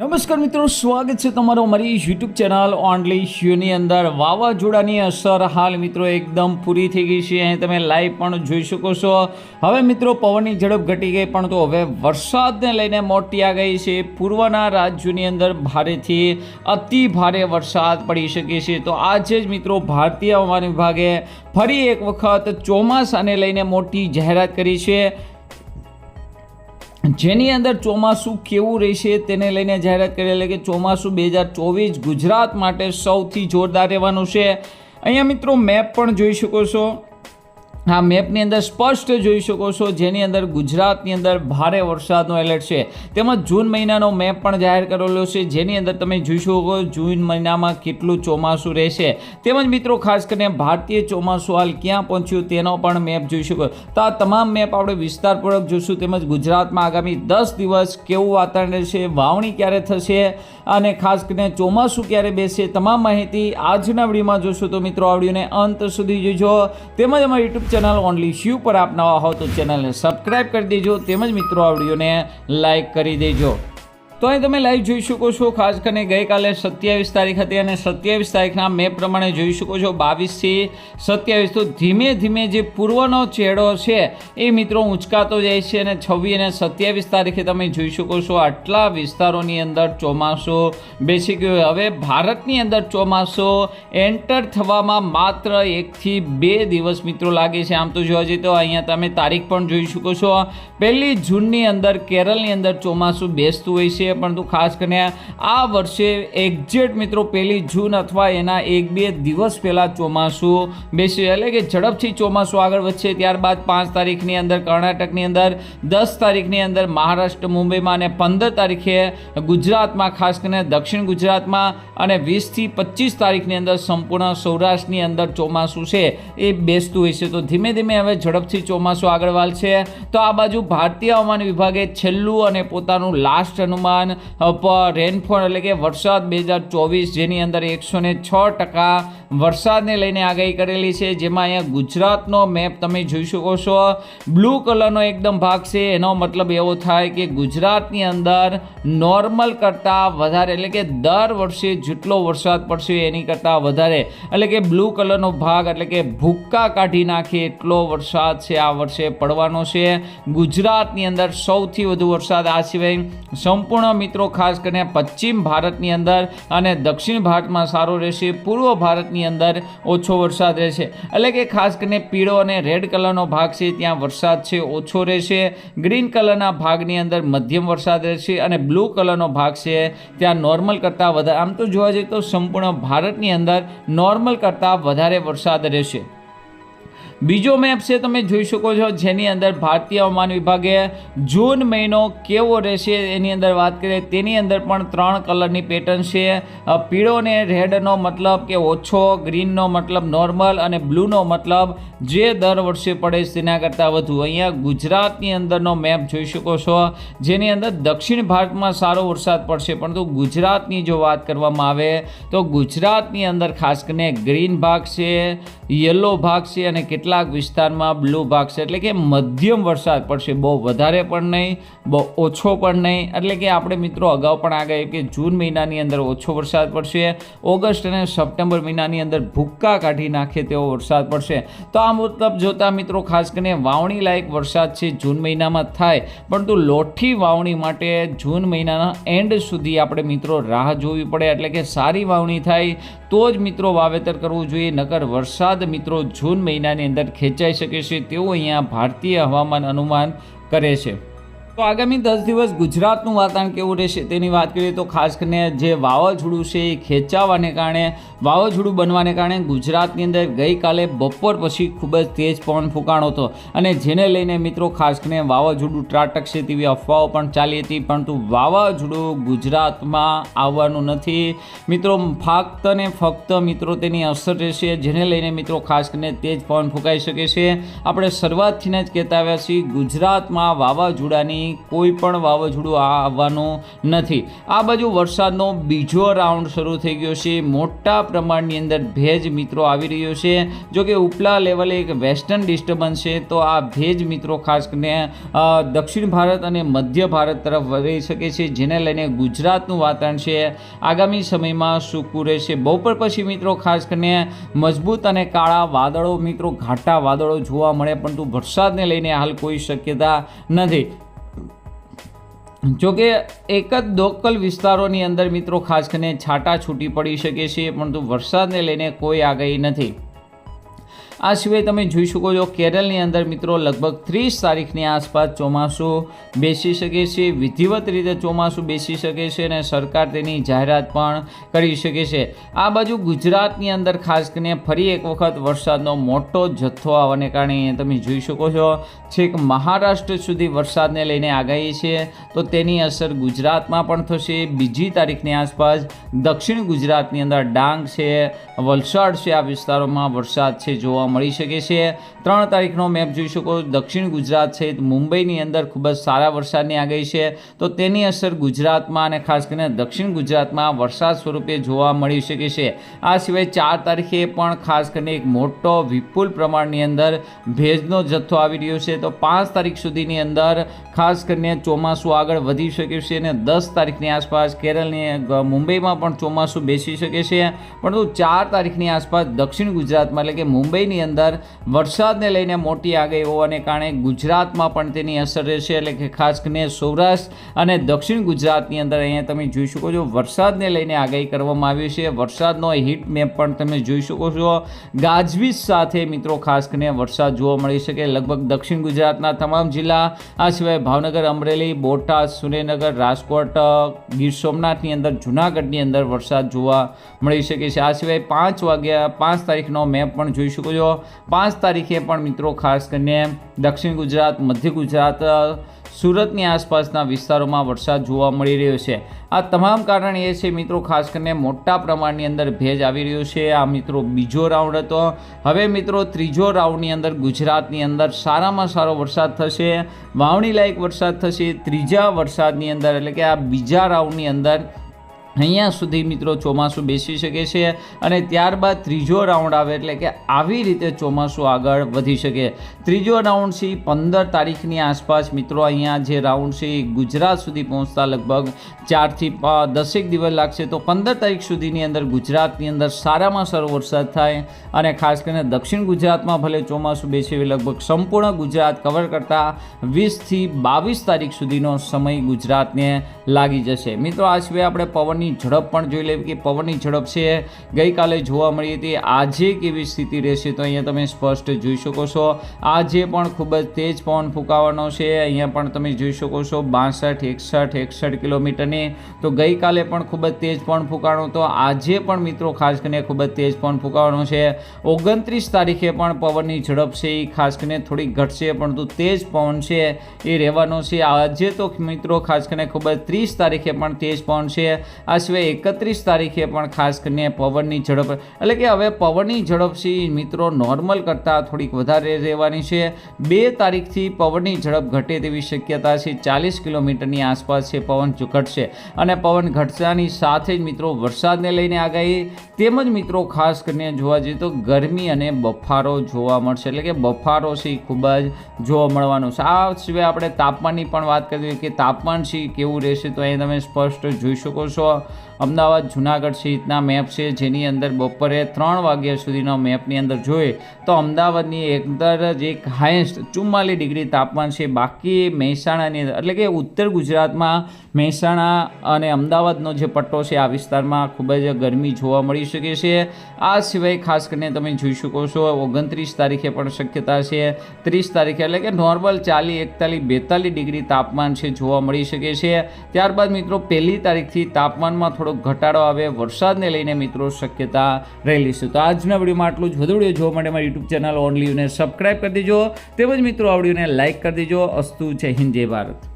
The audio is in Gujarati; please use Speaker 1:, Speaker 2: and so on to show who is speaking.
Speaker 1: નમસ્કાર મિત્રો, સ્વાગત છે તમારો અમારી યુટ્યુબ ચેનલ ઓનલી શ્યુની અંદર. વાવાઝોડાની અસર હાલ મિત્રો એકદમ પૂરી થઈ ગઈ છે. અહીં તમે લાઈવ પણ જોઈ શકો છો. હવે મિત્રો, પવનની ઝડપ ઘટી ગઈ પણ તો હવે વરસાદને લઈને મોટી આ ગઈ છે. પૂર્વના રાજ્યોની અંદર ભારેથી અતિ ભારે વરસાદ પડી શકે છે. તો આજે જ મિત્રો, ભારતીય હવામાન વિભાગે ફરી એક વખત ચોમાસાને લઈને મોટી જાહેરાત કરી છે. જેની અંદર ચોમાસું કેવું રહેશે તેને લઈને જાહેરાત કરી એટલે કે ચોમાસું બે હજાર ચોવીસ ગુજરાત માટે સૌથી જોરદાર રહેવાનું છે. અહીંયા મિત્રો મેપ પણ જોઈ શકો છો. આ મેપની અંદર સ્પષ્ટ જોઈ શકો છો, જેની અંદર ગુજરાતની અંદર ભારે વરસાદનો એલર્ટ છે. તેમજ જૂન મહિનાનો મેપ પણ જાહેર કરેલો છે, જેની અંદર તમે જોઈ શકો જૂન મહિનામાં કેટલું ચોમાસું રહેશે. તેમજ મિત્રો, ખાસ કરીને ભારતીય ચોમાસું હાલ ક્યાં પહોંચ્યું તેનો પણ મેપ જોઈ શકો તો આ તમામ મેપ આપણે વિસ્તારપૂર્વક જોઈશું તેમજ ગુજરાતમાં આગામી દસ દિવસ કેવું વાતાવરણ રહેશે, વાવણી ક્યારે થશે, અને ખાસ કરીને ચોમાસું ક્યારે બેસે તમામ માહિતી આજના વિડીયોમાં જોશું. તો મિત્રો, આ વિડીયોને અંત સુધી જોજો. તેમજ અમારા યુટ્યુબ ચેનલ ઓનલી શિવ પર આપ નવા હો તો ચેનલને સબસ્ક્રાઈબ કરી દેજો. તેમજ મિત્રો આ વિડીયોને લાઈક કરી દેજો. તો અહીં તમે લાઈવ જોઈ શકો છો, ખાસ કરીને ગઈકાલે સત્યાવીસ તારીખ હતી અને સત્યાવીસ તારીખના મેપ પ્રમાણે જોઈ શકો છો, બાવીસથી સત્યાવીસ. તો ધીમે ધીમે જે પૂર્વનો ચેડો છે, એ મિત્રો ઊંચકાતો જાય છે અને છવ્વીસ અને સત્યાવીસ તારીખે તમે જોઈ શકો છો, આટલા વિસ્તારોની અંદર ચોમાસું બેસી ગયું. હવે ભારતની અંદર ચોમાસું એન્ટર થવામાં માત્ર એકથી બે દિવસ મિત્રો લાગે છે. આમ તો જોવા જઈએ તો અહીંયા તમે તારીખ પણ જોઈ શકો છો. પહેલી જૂનની અંદર કેરળની અંદર ચોમાસું બેસતું હોય છે પરંતુ ખાસ કરીને આ વર્ષે એક્ઝેક્ટ મિત્રો પહેલી જૂન અથવા એના એક બે દિવસ પહેલાં ચોમાસું બેસ્યું એટલે કે ઝડપથી ચોમાસું આગળ વધશે, ત્યારબાદ પાંચ તારીખની અંદર કર્ણાટકની અંદર, દસ તારીખની અંદર મહારાષ્ટ્ર, મુંબઈમાં અને પંદર તારીખે ગુજરાતમાં, ખાસ કરીને દક્ષિણ ગુજરાતમાં અને વીસથી પચીસ તારીખની અંદર સંપૂર્ણ સૌરાષ્ટ્રની અંદર ચોમાસું છે, એ બેસતું હોય છે તો ધીમે ધીમે હવે ઝડપથી ચોમાસું આગળ વાલશે. તો આ બાજુ ભારતીય હવામાન વિભાગે છેલ્લું અને પોતાનું લાસ્ટ અનુમાન રેનફોલ એટલે કે વરસાદ બે હજાર ચોવીસ જેની અંદર એકસો ને છ ટકા વરસાદને લઈને આગાહી કરેલી છે, જેમાં અહીંયા ગુજરાતનો મેપ તમે જોઈ શકો છો. બ્લુ કલરનો એકદમ ભાગ છે, એનો મતલબ એવો થાય કે ગુજરાતની અંદર નોર્મલ કરતાં વધારે, એટલે કે દર વર્ષે જેટલો વરસાદ પડશે એની કરતાં વધારે. એટલે કે બ્લુ કલરનો ભાગ, એટલે કે ભૂક્કા કાઢી નાખે એટલો વરસાદ છે, આ વર્ષે પડવાનો છે. ગુજરાતની અંદર સૌથી વધુ વરસાદ આ સિવાય સંપૂર્ણ મિત્રો ખાસ કરીને પશ્ચિમ ભારતની અંદર અને દક્ષિણ ભારતમાં સારો રહેશે, પૂર્વ ભારતની અંદર ઓછો વરસાદ રહેશે. એટલે કે ખાસ કરીને પીળો અને રેડ કલરનો ભાગ છે, ત્યાં વરસાદ છે, ઓછો રહેશે. ગ્રીન કલરના ભાગની અંદર મધ્યમ વરસાદ રહેશે અને બ્લુ કલરનો ભાગ છે, ત્યાં નોર્મલ કરતાં વધારે. આમ તો જોવા જઈએ તો સંપૂર્ણ ભારતની અંદર નોર્મલ કરતાં વધારે વરસાદ રહેશે. બીજો મેપ છે, તમે જોઈ શકો છો, જેની અંદર ભારતીય હવામાન વિભાગે જૂન મહિનો કેવો રહેશે એની અંદર વાત કરીએ, તેની અંદર પણ ત્રણ કલરની પેટર્ન છે. પીળો ને રેડનો મતલબ કે ઓછો ગ્રીનનો મતલબ નોર્મલ અને બ્લૂનો મતલબ જે દર વર્ષે પડે છે તેના કરતાં વધુ. અહીંયા ગુજરાતની અંદરનો મેપ જોઈ શકો છો, જેની અંદર દક્ષિણ ભારતમાં સારો વરસાદ પડશે, પરંતુ ગુજરાતની જો વાત કરવામાં આવે, તો ગુજરાતની અંદર ખાસ કરીને ગ્રીન ભાગ છે યલો ભાગ છે અને કેટલાક વિસ્તારમાં બ્લુ ભાગ છે. એટલે કે મધ્યમ વરસાદ પડશે. બહુ વધારે પણ નહીં, બહુ ઓછો પણ નહીં. એટલે કે આપણે મિત્રો અગાઉ પણ આ ગયા કે જૂન મહિનાની અંદર ઓછો વરસાદ પડશે. ઓગસ્ટ અને સપ્ટેમ્બર મહિનાની અંદર ભૂક્કા કાઢી નાખે તેવો વરસાદ પડશે. તો આ મતલબ જોતા મિત્રો ખાસ કરીને વાવણી લાયક વરસાદ છે જૂન મહિનામાં થાય. પરંતુ લોઠી વાવણી માટે જૂન મહિનાના એન્ડ સુધી આપણે મિત્રો રાહ જોવી પડે. એટલે કે સારી વાવણી થાય. તો જ મિત્રો વાવેતર કરવું જોઈએ, નકર વરસાદ મિત્રો જૂન મહિનાની અંદર ખેંચાઈ શકે છે, તેવું અહીંયા ભારતીય હવામાન અનુમાન કરે છે. તો આગામી દસ દિવસ ગુજરાતનું વાતાવરણ કેવું રહેશે તેની વાત કરીએ તો ખાસ કરીને જે વાવાઝોડું છે એ ખેંચાવાને કારણે, વાવાઝોડું બનવાને કારણે ગુજરાતની અંદર ગઈકાલે બપોર પછી ખૂબ જ તેજ પવન ફૂંકાણો હતો. અને જેને લઈને મિત્રો ખાસ કરીને વાવાઝોડું ત્રાટકશે તેવી અફવાઓ પણ ચાલી હતી, પરંતુ વાવાઝોડું ગુજરાતમાં આવવાનું નથી. મિત્રો, ફક્ત ને ફક્ત મિત્રો તેની અસર રહેશે, જેને લઈને મિત્રો ખાસ કરીને તેજ પવન ફૂંકાઈ શકે છે. આપણે શરૂઆતથી જ કહેતા આવ્યા છીએ, ગુજરાતમાં વાવાઝોડાની કોઈ પણ વાવાઝોડું આ આવવાનું નથી. આ બાજુ વરસાદનો બીજો રાઉન્ડ શરૂ થઈ ગયો છે. મોટા પ્રમાણની અંદર ભેજ મિત્રો આવી રહ્યો છે. જો કે ઉપલા લેવલે એક વેસ્ટર્ન ડિસ્ટર્બન્સ છે, તો આ ભેજ મિત્રો ખાસ કરીને દક્ષિણ ભારત અને મધ્ય ભારત તરફ વધી શકે છે, જેને લઈને ગુજરાતનું વાતાવરણ છે. આગામી સમયમાં સૂકું રહેશે. બપોર પછી મિત્રો ખાસ કરીને મજબૂત અને કાળા વાદળો મિત્રો, ઘાટા વાદળો જોવા મળે, પરંતુ વરસાદને લઈને હાલ કોઈ શક્યતા નથી. જોકે એક જ લોકલ વિસ્તારોની અંદર મિત્રો ખાસ કરીને છાંટા છૂટી પડી શકે છે, પરંતુ વરસાદને લઈને કોઈ આગાહી નથી. આ સિવાય તમે જોઈ શકો છો કેરળની અંદર મિત્રો લગભગ ત્રીસ તારીખની આસપાસ ચોમાસું બેસી શકે છે, વિધિવત રીતે ચોમાસું બેસી શકે છે અને સરકાર તેની જાહેરાત પણ કરી શકે છે. આ બાજુ ગુજરાતની અંદર ખાસ કરીને ફરી એક વખત વરસાદનો મોટો જથ્થો આવવાને કારણે તમે જોઈ શકો છો છેક મહારાષ્ટ્ર સુધી વરસાદને લઈને આગાહી છે. તો તેની અસર ગુજરાતમાં પણ થશે. બીજી તારીખની આસપાસ દક્ષિણ ગુજરાતની અંદર ડાંગ છે, વલસાડ છે, આ વિસ્તારોમાં વરસાદ છે જોવા મળી શકે છે. ત્રણ તારીખનો મેપ જોઈ શકો. દક્ષિણ ગુજરાત સહિત મુંબઈની અંદર ખૂબ જ સારા વરસાદની આગાહી છે. તો તેની અસર ગુજરાતમાં અને ખાસ કરીને દક્ષિણ ગુજરાતમાં વરસાદ સ્વરૂપે જોવા મળી શકે છે. આ સિવાય ચાર તારીખે પણ ખાસ કરીને એક મોટો વિપુલ પ્રમાણની અંદર ભેજનો જથ્થો આવી રહ્યો છે. તો પાંચ તારીખ સુધીની અંદર ખાસ કરીને ચોમાસું આગળ વધી શકે છે અને દસ તારીખની આસપાસ કેરળની મુંબઈમાં પણ ચોમાસું બેસી શકે છે. પરંતુ ચાર તારીખની આસપાસ દક્ષિણ ગુજરાતમાં એટલે કે મુંબઈની અંદર વરસાદને લઈને મોટી આગાહી હોવાને કારણે ગુજરાતમાં પણ તેની અસર રહેશે. એટલે કે ખાસ કરીને સૌરાષ્ટ્ર અને દક્ષિણ ગુજરાતની અંદર અહીંયા તમે જોઈ શકો છો, વરસાદને લઈને આગાહી કરવામાં આવી છે. વરસાદનો હીટ મેપ પણ તમે જોઈ શકો છો. ગાજવીજ સાથે મિત્રો ખાસ કરીને વરસાદ જોવા મળી શકે. લગભગ દક્ષિણ ગુજરાતના તમામ જિલ્લા, આ સિવાય ભાવનગર, અમરેલી, બોટાદ, સુરેન્દ્રનગર, રાજકોટ, ગીર સોમનાથની અંદર, જુનાગઢની અંદર વરસાદ જોવા મળી શકે છે. આ સિવાય પાંચ વાગ્યા, પાંચ તારીખનો મેપ પણ જોઈ શકો છો. પાંચ તારીખે પણ મિત્રો ખાસ કરીને દક્ષિણ ગુજરાત, મધ્ય ગુજરાત સુરતની આસપાસના વિસ્તારોમાં વરસાદ જોવા મળી રહ્યો છે. આ તમામ કારણ એ છે મિત્રો ખાસ કરીને મોટા પ્રમાણની અંદર ભેજ આવી રહ્યો છે. આ મિત્રો બીજો રાઉન્ડ હતો. હવે મિત્રો ત્રીજો રાઉન્ડની અંદર ગુજરાતની અંદર સારામાં સારો વરસાદ થશે. વાવણી લાયક વરસાદ થશે. ત્રીજા વરસાદની અંદર એટલે કે આ બીજા રાઉન્ડની અંદર અહીંયા સુધી મિત્રો ચોમાસું બેસી શકે છે અને ત્યારબાદ ત્રીજો રાઉન્ડ આવે એટલે કે આવી રીતે ચોમાસું આગળ વધી શકે. ત્રીજો રાઉન્ડ છે પંદર તારીખની આસપાસ મિત્રો અહીંયા જે રાઉન્ડ છે એ ગુજરાત સુધી પહોંચતા લગભગ ચારથી દસેક દિવસ લાગશે. તો પંદર તારીખ સુધીની અંદર ગુજરાતની અંદર સારામાં સારો વરસાદ થાય અને ખાસ કરીને દક્ષિણ ગુજરાતમાં ભલે ચોમાસું બેસે લગભગ સંપૂર્ણ ગુજરાત કવર કરતાં વીસથી બાવીસ તારીખ સુધીનો સમય ગુજરાતને લાગી જશે. મિત્રો, આ સિવાય આપણે પવનની ઝડપ પણ જોઈ લઈએ કે પવનની ઝડપ છે ગઈકાલે જોવા મળી હતી. આજે કેવી સ્થિતિ રહેશે તો અહીંયા તમે સ્પષ્ટ જોઈ શકો છો. આજે પણ ખૂબ જ તેજ પવન ફૂંકાવાનો છે. અહીંયા પણ તમે જોઈ શકો છો બાસઠ, એકસઠ એકસઠ કિલોમીટરની. તો ગઈકાલે પણ ખૂબ જ તેજ પવન ફૂંકાણો તો આજે પણ મિત્રો ખાસ કરીને ખૂબ જ તેજ પવન ફૂંકાવાનો છે. ઓગણત્રીસ તારીખે પણ પવનની ઝડપ છે એ ખાસ કરીને થોડીક ઘટશે, પરંતુ તેજ પવન છે એ રહેવાનો છે. આજે તો મિત્રો ખાસ કરીને ખૂબ જ ત્રીસ તારીખે પણ તેજ છે આ સિવાય એકત્રીસ તારીખે પણ ખાસ કરીને પવનની ઝડપ, એટલે કે હવે પવનની ઝડપથી મિત્રો નોર્મલ કરતાં થોડીક વધારે રહેવાની છે. બે તારીખથી પવનની ઝડપ ઘટે તેવી શક્યતા છે. ચાલીસ કિલોમીટરની આસપાસ છે પવન ઘટશે. અને પવન ઘટતાની સાથે જ મિત્રો વરસાદને લઈને આગાહી, તેમજ મિત્રો ખાસ કરીને જોવા જઈએ તો ગરમી અને બફારો જોવા મળશે. એટલે કે બફારો છે ખૂબ જ જોવા મળવાનો છે. આ સિવાય આપણે તાપમાનની પણ વાત કરીએ કે તાપમાન છે કેવું રહેશે તો અહીં તમે સ્પષ્ટ જોઈ શકો છો. અમદાવાદ, જુનાગઢ સહિતના મેપ છે જેની અંદર બપોરે ત્રણ વાગ્યા સુધીનો મેપની અંદર જોઈએ તો અમદાવાદની અંદર જ એક હાઈએસ્ટ ચુમ્માલીસ ડિગ્રી તાપમાન છે. બાકી મહેસાણાની અંદર, એટલે કે ઉત્તર ગુજરાતમાં મહેસાણા અને અમદાવાદનો જે પટ્ટો છે આ વિસ્તારમાં ખૂબ જ ગરમી જોવા મળી શકે છે. આ સિવાય ખાસ કરીને તમે જોઈ શકો છો ઓગણત્રીસ તારીખે પણ શક્યતા છે. ત્રીસ તારીખે એટલે કે નોર્મલ ચાલીસ, એકતાલીસ, બેતાલીસ ડિગ્રી તાપમાન છે જોવા મળી શકે છે. ત્યારબાદ મિત્રો, પહેલી તારીખથી તાપમાનમાં થોડો ઘટાડો આવે, વરસાદને લઈને મિત્રો શક્યતા રહેલી છે. તો આજના વિડીયોમાં આટલું જ. વધુ વીડિયો જોવા માટે મારી યુટ્યુબ ચેનલ ઓનલીને સબસ્ક્રાઈબ કરી દેજો. તેમજ મિત્રો, આ વિડીયોને લાઇક કરી દેજો. અસ્તુ જય હિન્દ, જય ભારત.